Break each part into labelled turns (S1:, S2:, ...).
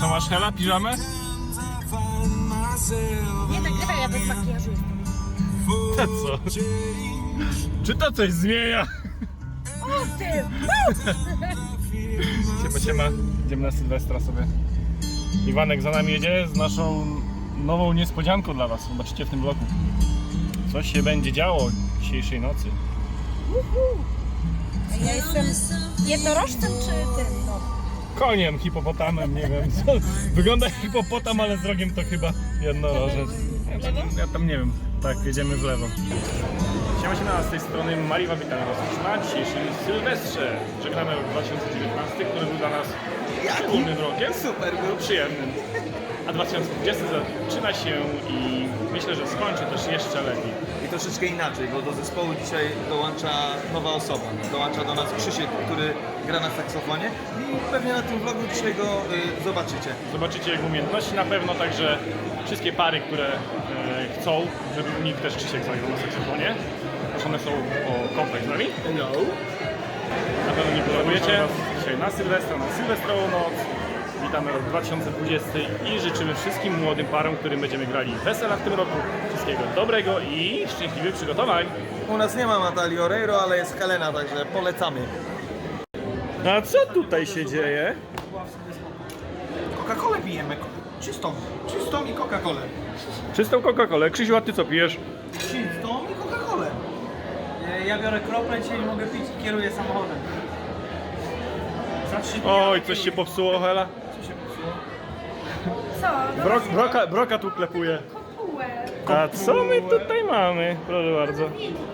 S1: Co masz Hela? Piżamę?
S2: Nie nagrywaj, ja bez makijażu jestem.
S1: To co? Czy to coś zmienia?
S2: O ty!
S1: Siema, siema. Idziemy na Sylwestra sobie. Iwanek za nami jedzie z naszą nową niespodzianką dla Was. Zobaczycie w tym bloku. Coś się będzie działo dzisiejszej nocy.
S2: Ja jestem jednorożcem czy tym? No.
S1: Koniem, hipopotamem, nie wiem. Co. Wygląda jak hipopotam, ale z rogiem to chyba jednorożec. Ja tam, ja tam nie wiem. Tak, jedziemy w lewo. Siema, siema, z tej strony Mariwa, witamy Was już na dzisiejszym Sylwestrze. Żegnamy rok 2019, który był dla nas szczególnym rokiem.
S3: Super był.
S1: przyjemnym. A 2020 zaczyna się i myślę, że skończy też jeszcze lepiej.
S3: Troszeczkę inaczej, bo do zespołu dzisiaj dołącza nowa osoba. Dołącza do nas Krzysiek, który gra na saksofonie i pewnie na tym vlogu dzisiaj go y, zobaczycie.
S1: Zobaczycie jego umiejętności na pewno, także wszystkie pary, które e, chcą, żeby u nich też Krzysiek zagrał na saksofonie, proszone są o kontakt z nami.
S3: Hello.
S1: Na pewno nie pożałujecie. Dzisiaj na Sylwestra, na Sylwestrową noc. Witamy rok 2020 i życzymy wszystkim młodym parom, którym będziemy grali wesela w tym roku, wszystkiego dobrego i szczęśliwych przygotowań.
S3: U nas nie ma Natalii Oreiro, ale jest Helena, także polecamy.
S1: A co tutaj się dzieje?
S3: Coca-Colę pijemy. Czystą. Czystą i Coca-Colę.
S1: Czystą Coca-Colę. Krzysiu, a ty co pijesz?
S3: Czystą i Coca-Colę.
S4: Ja biorę krople, dzisiaj nie mogę pić i kieruję samochodem.
S1: Oj, coś się popsuło, Hela.
S4: Co się popsuło?
S2: Co?
S1: Brok, broka, broka tu klepuje. A co my tutaj mamy? Proszę bardzo.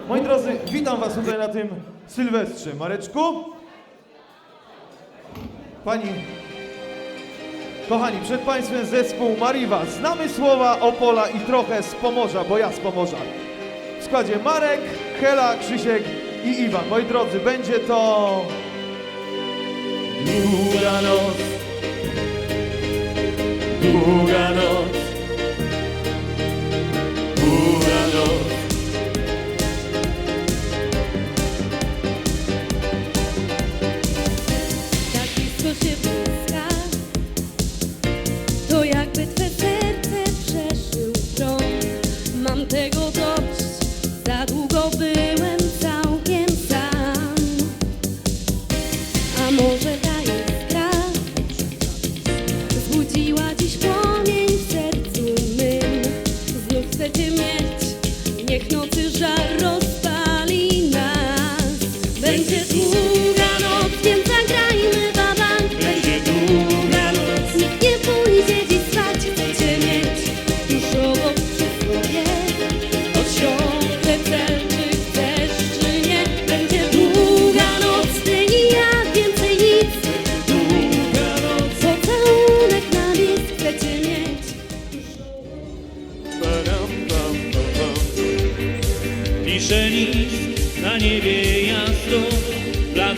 S5: Moi drodzy, witam Was tutaj na tym Sylwestrze. Mareczku? Pani... Kochani, przed Państwem zespół Mariwa. Znamy słowa Opola i trochę z Pomorza, bo ja z Pomorza. W składzie Marek, Hela, Krzysiek i Iwan. Moi drodzy, będzie to... Długa noc. Długa noc. Długa noc.
S6: Tak blisko się błyska To jakby twe serce przeszył prąd. Mam tego
S7: сонці жар розпав.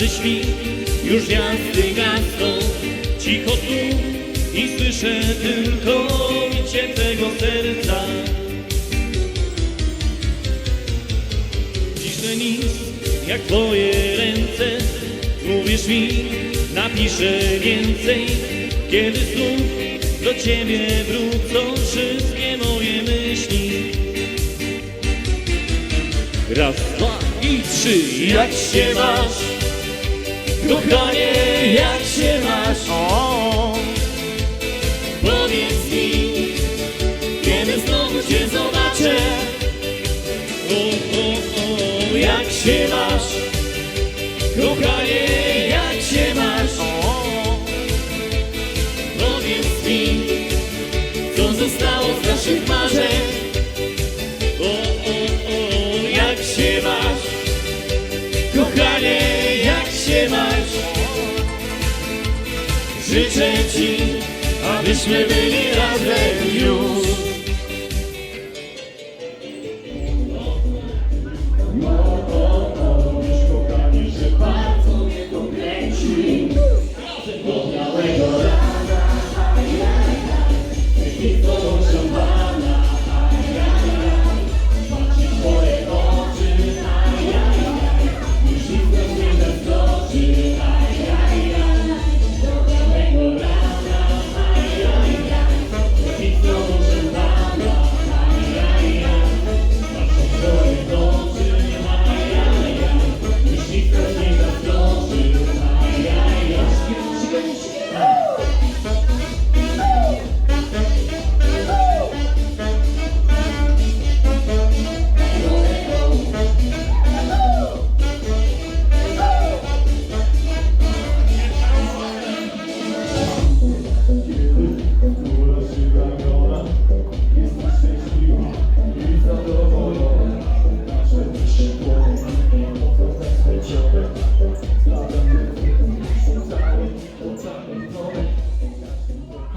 S7: Blady świt, już gwiazdy gasną. Cicho tu i słyszę tylko bicie twego serca. Piszę list jak twoje ręce, mówisz mi, napiszę więcej, kiedy znów do ciebie wrócą wszystkie moje myśli. Raz, dwa i trzy, jak się masz? Kochanie, jak się masz? O, powiedz mi, kiedy znowu cię zobaczę? O, o, o, jak się masz? Kochanie, jak się masz? O, powiedz mi, co zostało z naszych marzeń? Życzę ci, abyśmy byli razem już.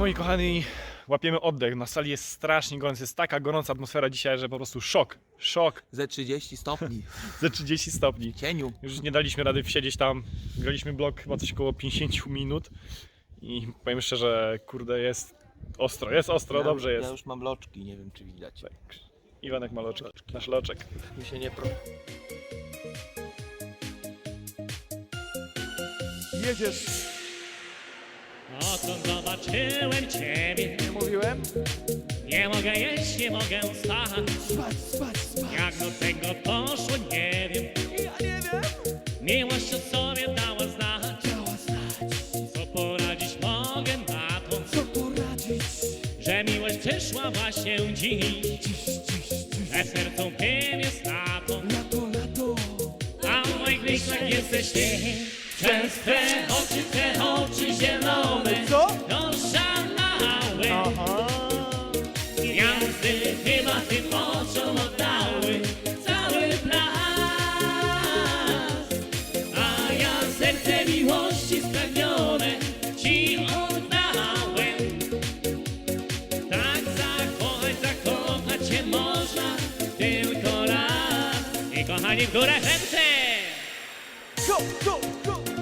S1: Moi kochani, łapiemy oddech. Na sali jest strasznie gorąco. Jest taka gorąca atmosfera dzisiaj, że po prostu szok. Szok.
S3: Ze 30 stopni.
S1: Ze 30 stopni.
S3: W cieniu.
S1: Już nie daliśmy rady wsiedzieć tam. Graliśmy blok chyba coś około 50 minut. I powiem szczerze, kurde, jest ostro. Jest ostro,
S3: ja,
S1: dobrze
S3: Ja
S1: jest.
S3: już mam loczki, nie wiem czy widać.
S1: Tak. Iwanek ma loczek. Nasz loczek.
S3: Mi się nie pro...
S5: Jedziesz.
S7: Oto zobaczyłem ciebie
S5: Nie mówiłem?
S7: Nie mogę jeść, nie mogę spać
S5: Spać, spać, spać.
S7: Jak do tego doszło, nie wiem
S5: Ja nie wiem.
S7: Miłość o sobie dała znać
S5: Chciała znać,
S7: Co poradzić mogę na to
S5: co poradzić.
S7: Że miłość przyszła właśnie dziś
S5: Dziś, dziś, dziś.
S7: Że sercu tym jest na to
S5: Lato, lato.
S7: A w moich myślach jesteś ty Te oczy, te oczy zielone.
S5: Co?
S7: Oszalały
S5: Aha.
S7: Gwiazdy chyba tym oczom oddały. Cały plac A ja serce miłości spragnione ci oddałem. Tak zakochać, zakochać się można tylko raz. I kochani w górę ręce!
S5: Go, go, go,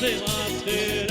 S7: називати.